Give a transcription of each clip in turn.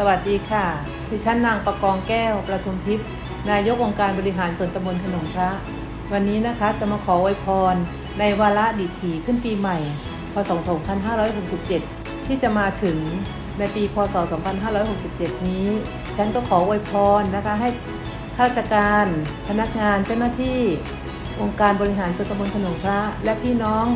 สวัสดีค่ะ ดิฉันนางประกองแก้ว ประทุมทิพย์ นายกองค์การบริหารส่วนตำบลขนมพระ วันนี้นะคะจะมาขออวยพร ในวาระดิถีขึ้นปีใหม่ พศ 2567 ที่จะมาถึงในปี พศ 2567 นี้ฉันก็ขออวยพรนะคะให้ข้าราชการ พนักงานเจ้าหน้าที่ องค์การบริหารส่วนตำบลขนงพระ และพี่น้อง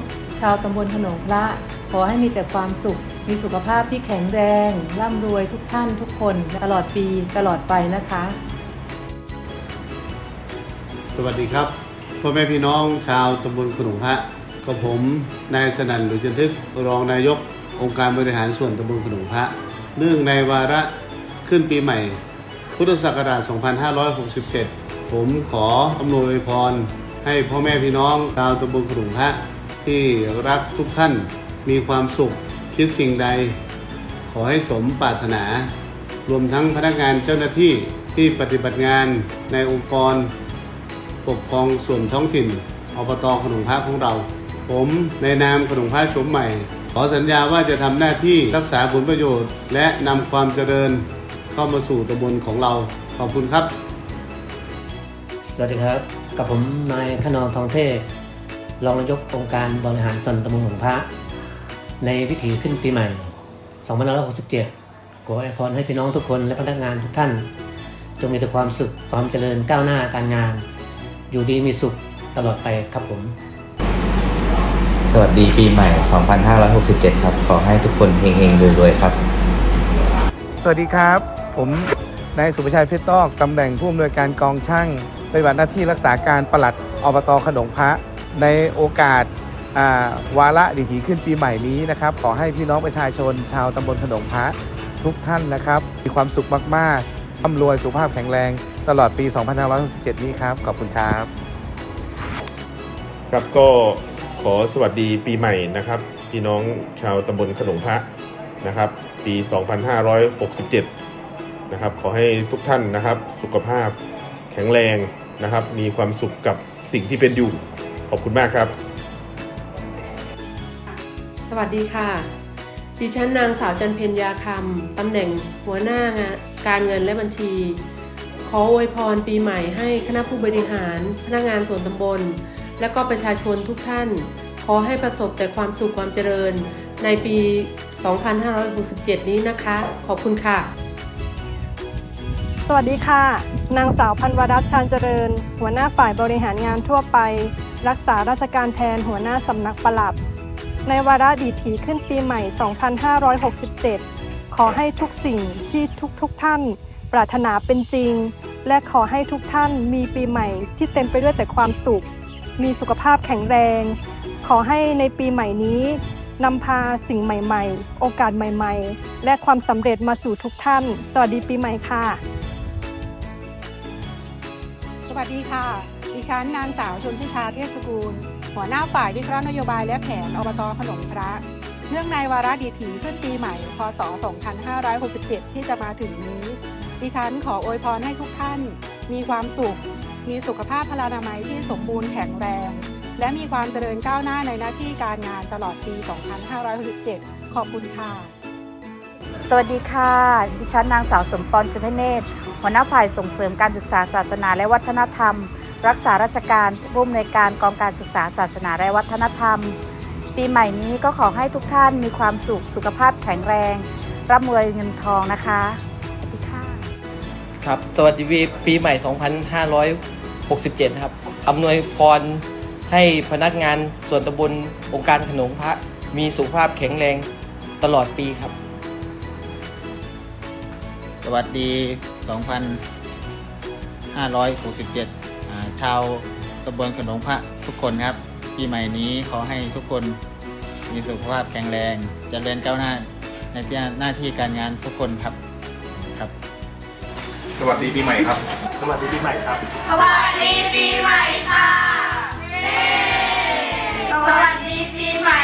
ชาวตำบลขนงพระ ขอให้มีแต่ความสุข มีสุขภาพที่แข็งแรง ร่ำรวยทุกท่านทุกคน ตลอดปีตลอดไปนะคะ สวัสดีครับพ่อแม่พี่น้องชาวตำบลขนุงพระกับผมนายสนั่นหลุยจันทึกรองนายกองค์การบริหารส่วนตำบลขนุงพระเนื่องในวาระขึ้นปีใหม่ พุทธศักราช 2567 ผมขออำนวยพร ให้พ่อแม่พี่น้องชาวตำบลขนุงพระที่รักทุกท่านมีความสุข คิดสิ่งใด ขอให้สมปรารถนา รวมทั้งพนักงานเจ้าหน้าที่ที่ปฏิบัติงานในองค์กร ปกครองส่วนท้องถิ่นอบตขนมพระของเรา ผมในนามขนมพระชมใหม่ ขอสัญญาว่าจะทำหน้าที่รักษาผลประโยชน์ และนำความเจริญเข้ามาสู่ตำบลของเรา ขอบคุณครับ สวัสดีครับ กับผมนายขนองทองเทพรองนายกองค์การบริหารส่วนตำบลหลวงพระ ในพิธีขึ้นปีใหม่ 2567ขออวยพรให้พี่น้องทุกคนและพนักงานทุกท่าน จงมีแต่ความสุข ความเจริญก้าวหน้าการงาน อยู่ดีมีสุขตลอดไปครับผม สวัสดีปีใหม่ 2567 ครับ ขอให้ทุกคนเฮงๆรวยๆครับ สวัสดีครับ ผมนายสุภชัยเพชรตอกตำแหน่งผู้อำนวยการกองช่างปฏิบัติหน้าที่รักษาการปลัดอบตขนงพระ ในโอกาสอ่า วาระดิถีขึ้นปีใหม่นี้นะครับ ขอให้พี่น้องประชาชน ชาวตำบลขนงพระทุกท่านนะครับ มีความสุขมากๆร่ำรวยสุขภาพแข็งแรง ตลอดปี 2567 นี้ครับ ขอบคุณครับ ครับก็ขอสวัสดีปีใหม่นะครับ พี่น้องชาวตำบลขนมพระนะครับ ปี 2567 นะครับ ขอให้ทุกท่านนะครับ สุขภาพแข็งแรงนะครับ มีความสุขกับสิ่งที่เป็นอยู่ ขอบคุณมากครับ สวัสดีค่ะ ดิฉันนางสาวจันเพ็ญยาคำ ตำแหน่งหัวหน้างานการเงินและบัญชี ขออวยพรปีใหม่ให้คณะผู้บริหาร พนักงานส่วนตำบล และก็ประชาชนทุกท่าน ขอให้ประสบแต่ความสุขความเจริญในปี 2567 นี้นะคะ ขอบคุณค่ะ สวัสดีค่ะ นางสาวพันวรัตน์ชาญเจริญ หัวหน้าฝ่ายบริหารงานทั่วไป รักษาราชการแทนหัวหน้าสำนักปลัด ในวาระดีถีขึ้นปีใหม่ 2567 ขอให้ทุกสิ่งที่ทุกๆทท่าน ปรารถนาเป็นจริง และขอให้ทุกท่านมีปีใหม่ที่เต็มไปด้วยแต่ความสุข มีสุขภาพแข็งแรง ขอให้ในปีใหม่นี้นำพาสิ่งใหม่ๆ โอกาสใหม่ๆ และความสำเร็จมาสู่ทุกท่าน สวัสดีปีใหม่ค่ะ สวัสดีค่ะ ดิฉันนางสาวชนทิชาเทศกูล หัวหน้าฝ่ายวิเคราะห์นโยบายและแผนอบตขนมพระ เนื่องในวาระดีถีขึ้นปีใหม่ พศ 2567 ที่จะมาถึงนี้ ดิฉันขออวยพรให้ทุกท่าน มีความสุข มีสุขภาพพลานามัยที่สมบูรณ์แข็งแรง และมีความเจริญก้าวหน้าในหน้าที่การงานตลอดปี 2567 ขอบคุณค่ะ สวัสดีค่ะ ดิฉันนางสาวสมปองจันทเนศหัวหน้าฝ่ายส่งเสริมการศึกษาศาสนาและวัฒนธรรม รักษาราชการผู้อำนวยการกองการศึกษาศาสนาและวัฒนธรรม ปีใหม่นี้ก็ขอให้ทุกท่านมีความสุขสุขภาพแข็งแรง ร่ำรวยเงินทองนะคะสวัสดีค่ะครับสวัสดีปีใหม่ 2567 ครับอำนวยพรให้พนักงานส่วนตำบลองค์การขนมพระมีสุขภาพแข็งแรงตลอดปีครับ สวัสดี 2567อ่า ชาวตำบลขนงพระทุกคนครับปีใหม่นี้ขอให้ทุกคนมีสุขภาพแข็งแรงจเจริญก้าวหน้าในที่หน้าที่การงานทุกคนครับครับ สวัสดีปีใหม่ครับ สวัสดีปีใหม่ครับ สวัสดีปีใหม่ค่ะ สวัสดีปีใหม่